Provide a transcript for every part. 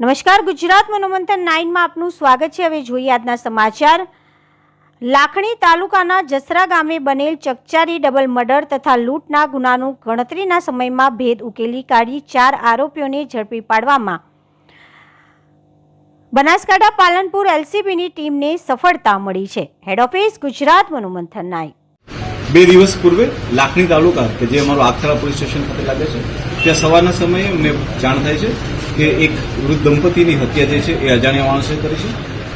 નમસ્કાર, ગુજરાત મનોમંથન નાઇનમાં આપનું સ્વાગત છે. હવે જોઈએ આજના સમાચાર. લાખણી તાલુકાના જસરા ગામે બનેલ ચકચારી ડબલ મર્ડર તથા લૂંટના ગુનાનું ગણતરીના સમયમાં ભેદ ઉકેલી કાઢી ચાર આરોપીઓને ઝડપી પાડવામાં. બનાસકાંઠા પાલનપુર એલસીબીની ટીમને સફળતા મળી છે. Head office Gujarat Manomanthan nine. બે દિવસ પૂર્વે લાખણી તાલુકા, કે જે અમારું આખરા પોલીસ સ્ટેશન ખાતે લાગે છે, ત્યાં સવારના સમયે અમને જાણ થાય છે કે એક વૃદ્ધ દંપતીની હત્યા જે છે એ અજાણ્યા માણસે કરી છે.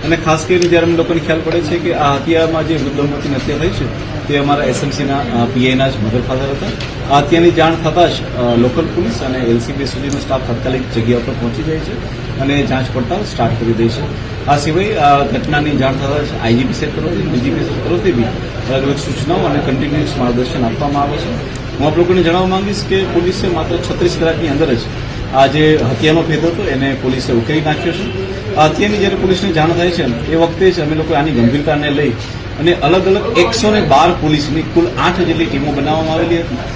અને ખાસ કરીને જ્યારે અમને લોકોને ખ્યાલ પડે છે કે આ હત્યામાં જે વૃદ્ધ દંપતીની હત્યા થઈ છે, તે અમારા એસએમસીના પીઆઈના જ મધર ફાધર હતા. આ હત્યાની જાણ થતાં જ લોકલ પોલીસ અને એલસીબી સુધીનો સ્ટાફ તાત્કાલિક જગ્યા પર પહોંચી જાય છે અને જાંચ પડતાલ સ્ટાર્ટ કરી દે છે. આ સિવાય આ ઘટનાની જાણ થતાં આઈજીપી સેટ તરફથી ડીજીપી સેટ તરફથી બી અલગ અલગ સૂચનાઓ અને કન્ટિન્યુઅસ માર્ગદર્શન આપવામાં આવે છે. હું આપ લોકોને જણાવવા માંગીશ કે પોલીસે માત્ર છત્રીસ કલાકની અંદર જ આ જે હત્યાનો ભેદ હતો, એને પોલીસે ઉકેલી નાખ્યો છે. આ હત્યાની જ્યારે પોલીસને જાણ થાય છે, એ વખતે જ અમે લોકો આની ગંભીરતાને લઈ અને અલગ અલગ એકસો બાર પોલીસની કુલ આઠ જેટલી ટીમો બનાવવામાં આવેલી હતી.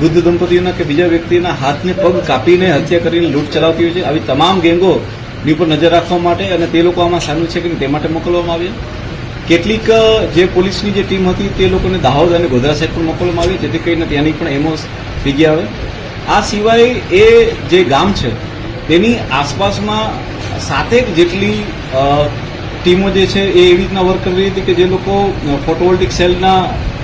વૃદ્ધ દંપતીઓના કે બીજા વ્યક્તિના હાથને પગ કાપીને હત્યા કરીને લૂંટ ચલાવતી હોય છે. આવી તમામ ગેંગોની ઉપર નજર રાખવા માટે અને તે લોકો આમાં સામેલ છે કે તે માટે મોકલવામાં આવ્યા. કેટલીક જે પોલીસની જે ટીમ હતી તે લોકોને દાહોદ અને ગોધરા સાઈડ પણ મોકલવામાં આવી. જેથી કરીને ત્યાંની પણ એમઓ ગયા આવે. આ સિવાય એ જે ગામ છે, તેની આસપાસમાં સાતેક જેટલી ટીમો જે છે એ એવી રીતના વર્ક કરી હતી કે જે લોકો ફોટોવોલ્ટિક સેલના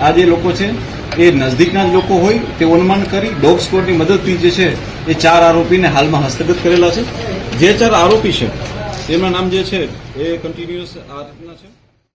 આ જે લોકો છે, એ નજદીકના જ લોકો હોય, તે અનુમાન કરી ડોગ સ્કોડની મદદથી જે છે, એ ચાર આરોપીને હાલમાં હસ્તગત કરેલા છે. જે ચાર આરોપી છે તેમના નામ જે છે, એ કન્ટિન્યુઅસ આ રીતના છે.